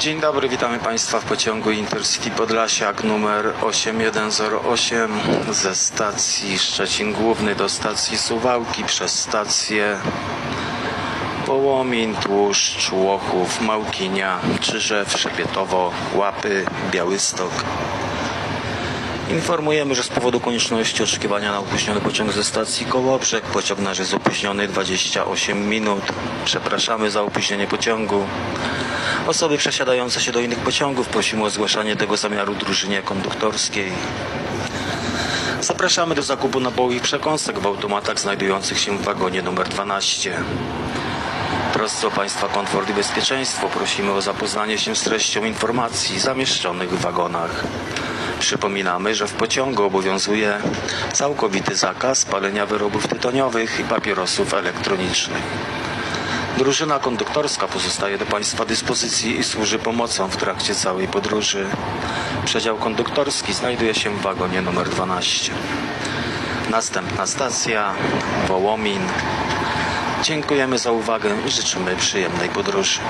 Dzień dobry, witamy Państwa w pociągu Intercity Podlasiak numer 8108 ze stacji Szczecin Główny do stacji Suwałki przez stację Połomin, Tłuszcz, Łochów, Małkinia, Czyżew, Szepietowo, Łapy, Białystok. Informujemy, że z powodu konieczności oczekiwania na opóźniony pociąg ze stacji Kołobrzeg pociąg nasz jest opóźniony 28 minut. Przepraszamy za opóźnienie pociągu. Osoby przesiadające się do innych pociągów prosimy o zgłaszanie tego zamiaru drużynie konduktorskiej. Zapraszamy do zakupu naboju i przekąsek w automatach znajdujących się w wagonie numer 12. Trosce o Państwa komfort i bezpieczeństwo prosimy o zapoznanie się z treścią informacji zamieszczonych w wagonach. Przypominamy, że w pociągu obowiązuje całkowity zakaz palenia wyrobów tytoniowych i papierosów elektronicznych. Drużyna konduktorska pozostaje do Państwa dyspozycji i służy pomocą w trakcie całej podróży. Przedział konduktorski znajduje się w wagonie numer 12. Następna stacja Wołomin. Dziękujemy za uwagę i życzymy przyjemnej podróży.